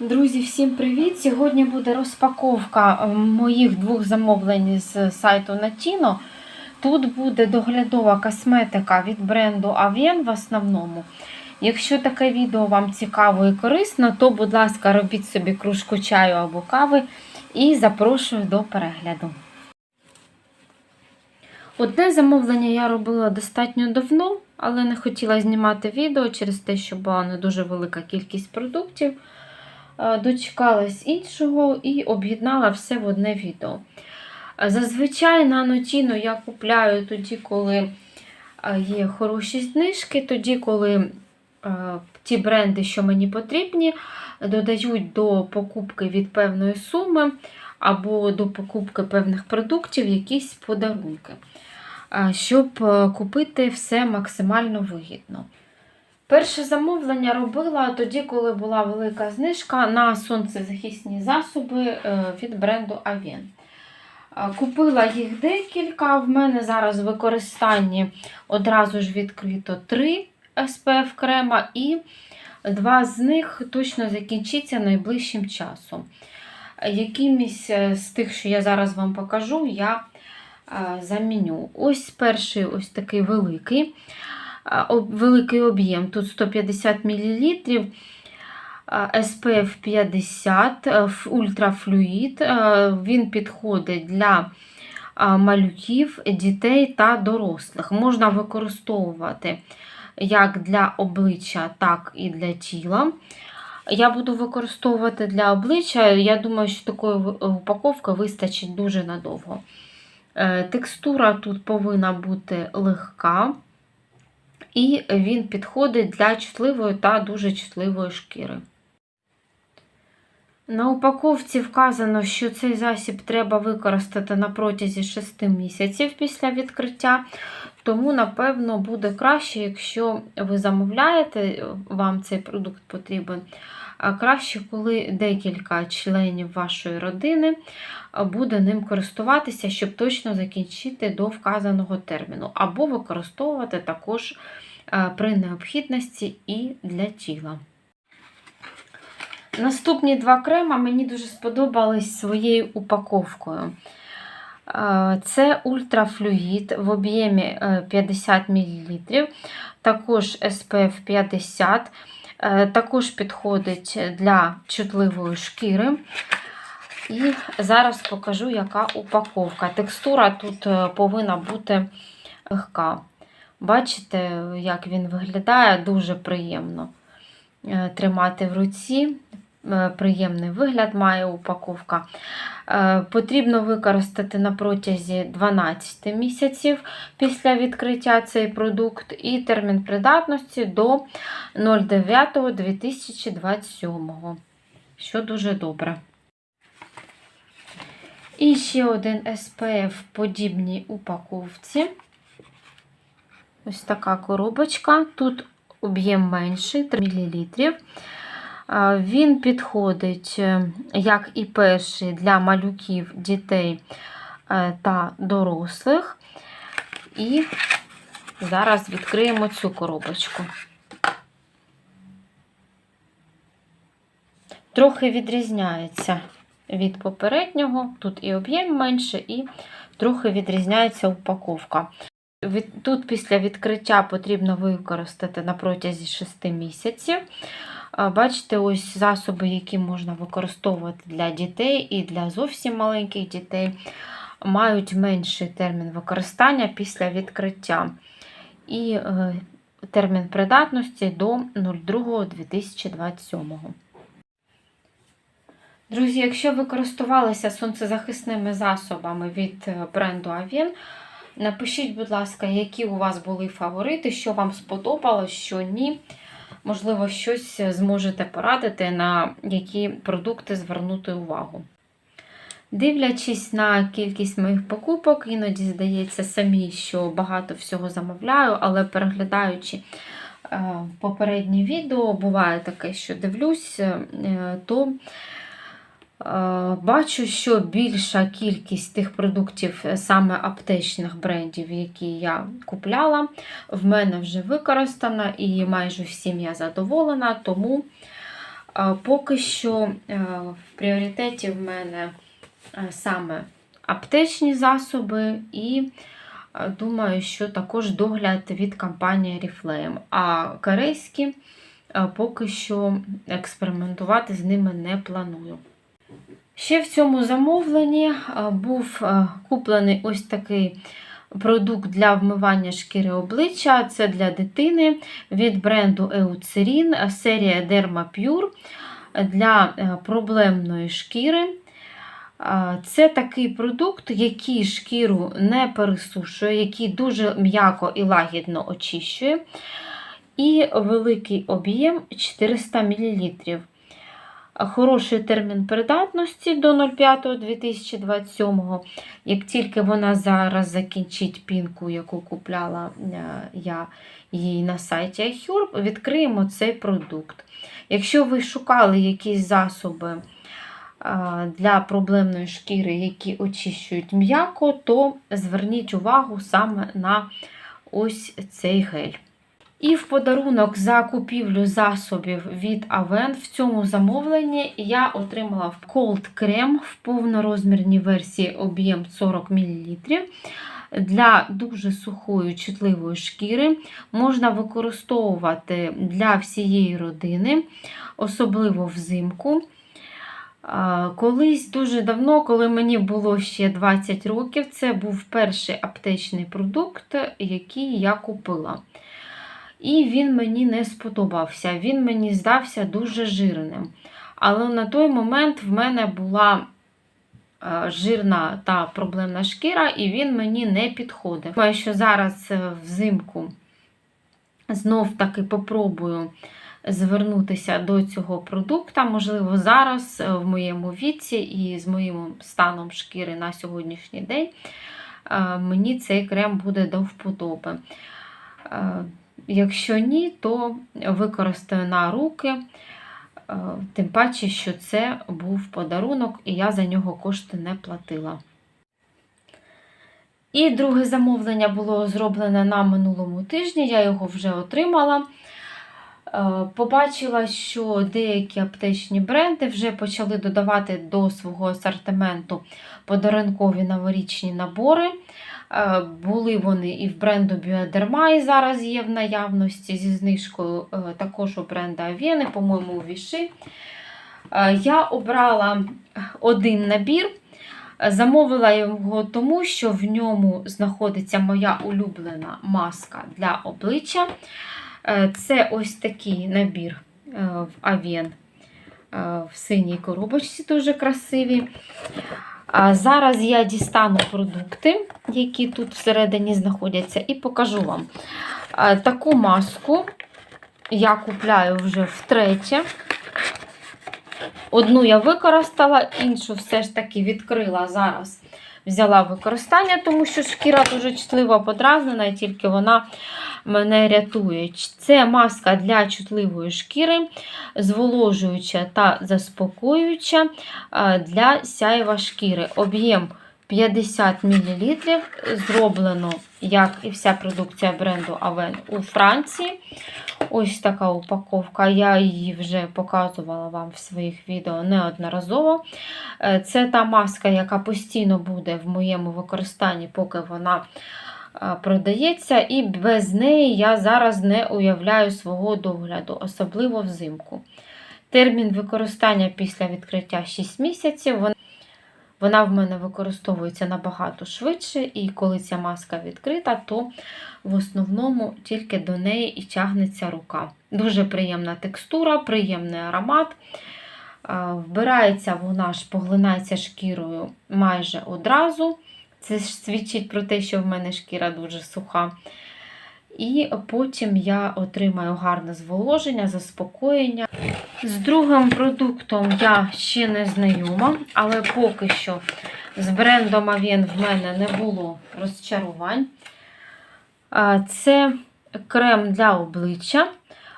Друзі, всім привіт! Сьогодні буде розпаковка е, моїх двох замовлень з сайту Natino. Тут буде доглядова косметика від бренду Avien в основному. Якщо таке відео вам цікаво і корисно, то, будь ласка, робіть собі кружку чаю або кави і запрошую до перегляду. Одне замовлення я робила достатньо давно, але не хотіла знімати відео через те, що була не дуже велика кількість продуктів. Е, Дочекалась іншого і об'єднала все в одне відео. Е, Зазвичай на Нотіно я купляю тоді, коли е, є хороші знижки, тоді, коли ті бренди, що мені потрібні, додають до покупки від певної суми або до покупки певних продуктів якісь подарунки, щоб купити все максимально вигідно. Перше замовлення робила тоді, коли була велика знижка на сонцезахисні засоби е, від бренду Avien. Е, Купила їх декілька. В мене зараз в використанні одразу ж відкрито 3 SPF крема, і два з них точно закінчиться найближчим часом. Якимись е, з тих, що я зараз вам покажу, я заміню. Ось перший ось такий великий. Великий об'єм. Тут 150 мл. SPF 50 е, ультрафлюїд. Е, Він підходить для малюків, дітей та дорослих. Можна використовувати як для обличчя, так і для тіла. Я буду використовувати для обличчя. Я думаю, що такої упаковки вистачить дуже надовго. Е, Текстура тут повинна бути легка. І він підходить для чутливої та дуже чутливої шкіри. На упаковці вказано, що цей засіб треба використати на протязі 6 місяців після відкриття. Тому, напевно, буде краще, якщо ви замовляєте, вам цей продукт потрібен. Краще, коли декілька членів вашої родини буде ним користуватися, щоб точно закінчити до вказаного терміну, або використовувати також при необхідності і для тіла. Наступні два крема мені дуже сподобались своєю упаковкою. Е, Це ультрафлюїд в об'ємі е, 50 мл, також SPF 50, е, також підходить для чутливої шкіри. І зараз покажу, яка упаковка. Текстура тут е, повинна бути легка. Бачите, як він виглядає, дуже приємно е, тримати в руці. Е, Приємний вигляд має упаковка. Е, Потрібно використати на протязі 12 місяців після відкриття цей продукт, і термін придатності до 09.2027, що дуже добре. І ще один SPF в подібній упаковці. Ось така коробочка. Тут об'єм менший 3 мл. Він підходить, е, як і перший, для малюків, дітей е, та дорослих. І зараз відкриємо цю коробочку. Трохи відрізняється від попереднього. Тут і об'єм менше, і трохи відрізняється упаковка. Тут після відкриття потрібно використати на протязі 6 місяців. Бачите, ось засоби, які можна використовувати для дітей і для зовсім маленьких дітей, мають менший термін використання після відкриття. І е, термін придатності до 02.2027. Друзі, якщо ви користувалися сонцезахисними засобами від е, бренду Avien, напишіть, будь ласка, які у вас були фаворити, що вам сподобалось, що ні. Можливо, щось зможете порадити, на які продукти звернути увагу. Дивлячись на кількість моїх покупок, іноді здається самі, що багато всього замовляю, але переглядаючи е, попередні відео, буває таке, що дивлюсь, е, то Бачу, що більша кількість тих продуктів, е, саме аптечних брендів, які я купляла, в мене вже використана і майже всім я задоволена, тому Поки що е, в пріоритеті в мене е, саме аптечні засоби і е, думаю, що також догляд від компанії Oriflame. А корейські е, поки що експериментувати з ними не планую. Ще в цьому замовленні е, був е, куплений ось такий продукт для вмивання шкіри обличчя. Це для дитини від бренду Eucerin, серія Derma Pure для е, проблемної шкіри. Е, Це такий продукт, який шкіру не пересушує, який дуже м'яко і лагідно очищує. І великий об'єм 400 мл. Хороший термін придатності до 05.2027. Як тільки вона зараз закінчить пінку, яку купляла е, я їй на сайті iHerb, відкриємо цей продукт. Якщо ви шукали якісь засоби е, для проблемної шкіри, які очищують м'яко, то зверніть увагу саме на ось цей гель. І в подарунок за купівлю засобів від Aven в цьому замовленні я отримала Cold Cream в повнорозмірній версії об'єм 40 мл. Для дуже сухої чутливої шкіри можна використовувати для всієї родини, особливо взимку. Колись дуже давно, коли мені було ще 20 років, це був перший аптечний продукт, який я купила. І він мені не сподобався. Він мені здався дуже жирним. Але на той момент в мене була е, жирна та проблемна шкіра, і він мені не підходив. Думаю, що зараз е, взимку знов таки попробую звернутися до цього продукту. Можливо, зараз е, в моєму віці і з моїм станом шкіри на сьогоднішній день мені цей крем буде до вподоби. Якщо ні, то використаю на руки, е, тим паче, що це був подарунок, і я за нього кошти не платила. І друге замовлення було зроблене на минулому тижні, я його вже отримала. Е, Побачила, що деякі аптечні бренди вже почали додавати до свого асортименту подарункові новорічні набори. Е, Були вони і в бренду Bioderma, і зараз є в наявності зі знижкою е, також у бренду Avene, по-моєму, у Віши. Я обрала один набір. Замовила його тому, що в ньому знаходиться моя улюблена маска для обличчя. Е, Це ось такий набір е, в Авен в синій коробочці, дуже красиві. Зараз я дістану продукти, які тут всередині знаходяться, і покажу вам. Таку маску я купляю вже втретє. Одну я використала, іншу все ж таки відкрила зараз. Взяла використання, тому що шкіра дуже чутливо подразнена, і тільки вона мене рятує. Це маска для чутливої шкіри, зволожуюча та заспокоююча для сяєва шкіри. Об'єм 50 мл. Зроблено, як і вся продукція бренду Aven у Франції. Ось така упаковка. Я її вже показувала вам в своїх відео неодноразово. Е, Це та маска, яка постійно буде в моєму використанні, поки вона продається, і без неї я зараз не уявляю свого догляду, особливо взимку. Термін використання після відкриття 6 місяців. Вона в мене використовується набагато швидше, і коли ця маска відкрита, то в основному тільки до неї і тягнеться рука. Дуже приємна текстура, приємний аромат. Вбирається вона ж, поглинається шкірою майже одразу. Це свідчить про те, що в мене шкіра дуже суха. І потім я отримаю гарне зволоження, заспокоєння. З другим продуктом я ще не знайома, але поки що з брендом Avien в мене не було розчарувань. Це крем для обличчя.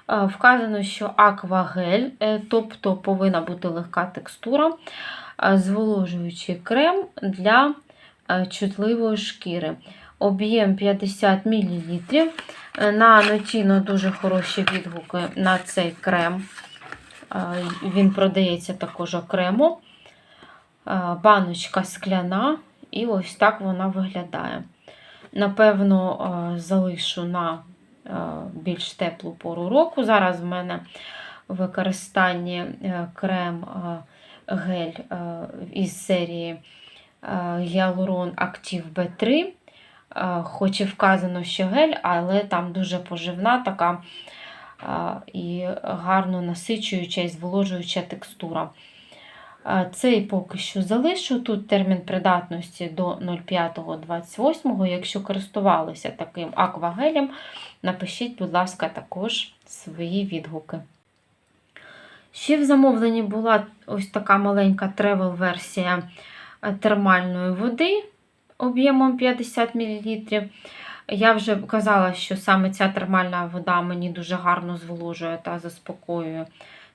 Вказано, що аквагель, е, тобто повинна бути легка текстура, зволожуючий крем для чутливої шкіри. Об'єм 50 мл. На Нотіно дуже хороші відгуки на цей крем. Він продається також окремо. Баночка скляна, і ось так вона виглядає. Напевно, залишу на більш теплу пору року. Зараз в мене в використанні е, крем гель із серії Hyaluron Active B3. Хоч і вказано, що гель, але там дуже поживна така і гарно насичуюча і зволожуюча текстура. Цей поки що залишу. Тут термін придатності до 05.28. Якщо користувалися таким аквагелем, напишіть, будь ласка, також свої відгуки. Ще в замовленні була ось така маленька тревел-версія термальної води об'ємом 50 мл. Я вже казала, що саме ця термальна вода мені дуже гарно зволожує та заспокоює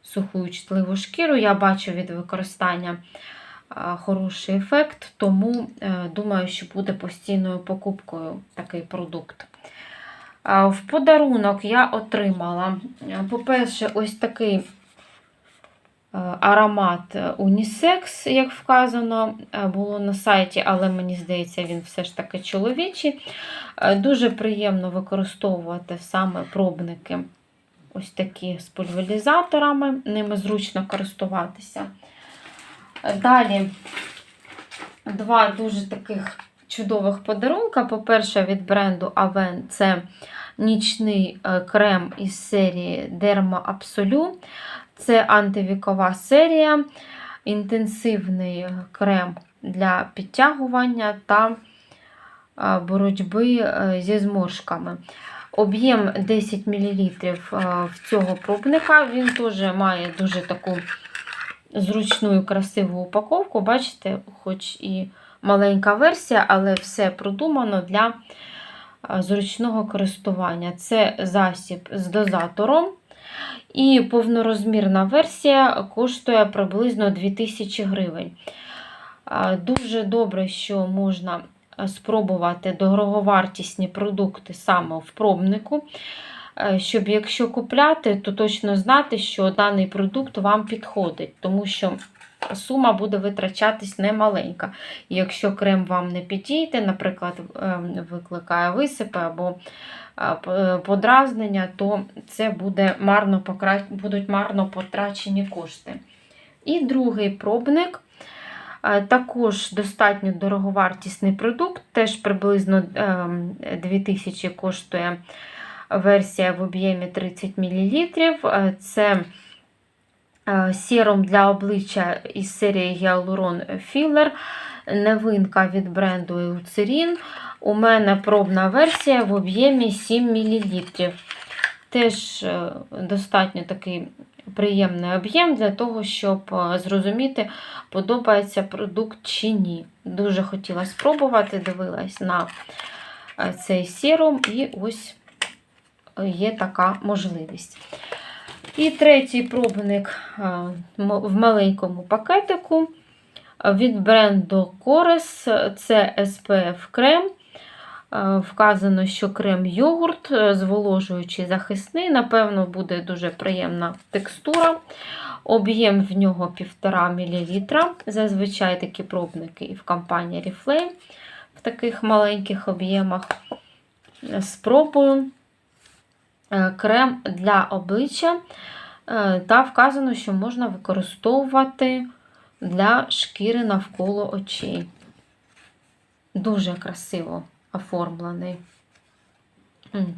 суху і чутливу шкіру. Я бачу від використання хороший ефект, тому е, думаю, що буде постійною покупкою такий продукт. В подарунок я отримала, е, по-перше, ось такий Е, аромат унісекс, як вказано, е, було на сайті, але мені здається, він все ж таки чоловічий. Е, дуже приємно використовувати саме пробники ось такі з пульверізаторами, ними зручно користуватися. Далі два дуже таких чудових подарунка. По-перше, від бренду Aven це нічний крем із серії Derma Absolu. Це антивікова серія, інтенсивний крем для підтягування та боротьби е, зі зморшками. Об'єм 10 мл в цього пробника. Він теж має дуже таку зручну і красиву упаковку. Бачите, хоч і маленька версія, але все продумано для зручного користування. Це засіб з дозатором. І повнорозмірна версія коштує приблизно 2000 гривень. Дуже добре, що можна спробувати дороговартісні продукти саме в пробнику. Щоб якщо купляти, то точно знати, що даний продукт вам підходить, тому що сума буде витрачатись немаленька. Якщо крем вам не підійде, наприклад, ем, викликає висипи або Е, подразнення, то це буде марно будуть марно потрачені кошти. І другий пробник. Також достатньо дороговартісний продукт, теж приблизно 2000 ем, коштує версія в об'ємі 30 мл. Е, це е, серум для обличчя із серії Hyaluron Filler, новинка від бренду Eucerin. У мене пробна версія в об'ємі 7 мл. Теж е, достатньо такий приємний об'єм для того, щоб е, зрозуміти, подобається продукт чи ні. Дуже хотіла спробувати, дивилась на цей серум, і ось є така можливість. І третій пробник в маленькому пакетику від бренду Chorus це SPF крем. Вказано, що крем йогурт, е, зволожуючий захисний, напевно, буде дуже приємна текстура. Об'єм в нього 1,5 мл. Зазвичай такі пробники і в компанії Reflame в таких маленьких об'ємах. Спробую е, крем для обличчя. Та вказано, що можна використовувати для шкіри навколо очей. Дуже красиво оформлений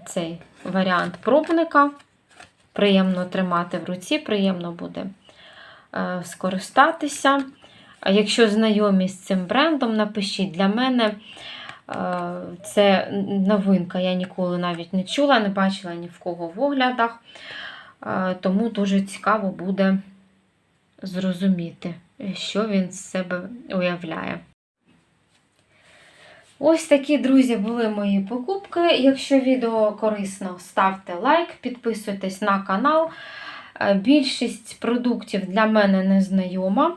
цей варіант пробника. Приємно тримати в руці, приємно буде е, скористатися. Якщо знайомі з цим брендом, напишіть для мене. Е, це новинка, я ніколи навіть не чула, не бачила ні в кого в оглядах. Е, тому дуже цікаво буде зрозуміти, що він з себе уявляє. Ось такі, друзі, були мої покупки. Якщо відео корисно, ставте лайк, підписуйтесь на канал. Е, більшість продуктів для мене не знайома, е,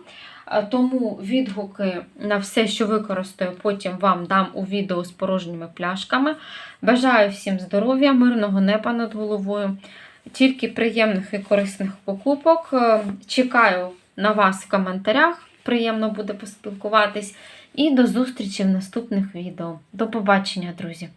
тому відгуки на все, що використаю, потім вам дам у відео з порожніми пляшками. Бажаю всім здоров'я, мирного неба над головою Тільки приємних і корисних покупок. Е, Чекаю на вас в коментарях. Приємно буде поспілкуватись. І до зустрічі в наступних відео. До побачення, друзі!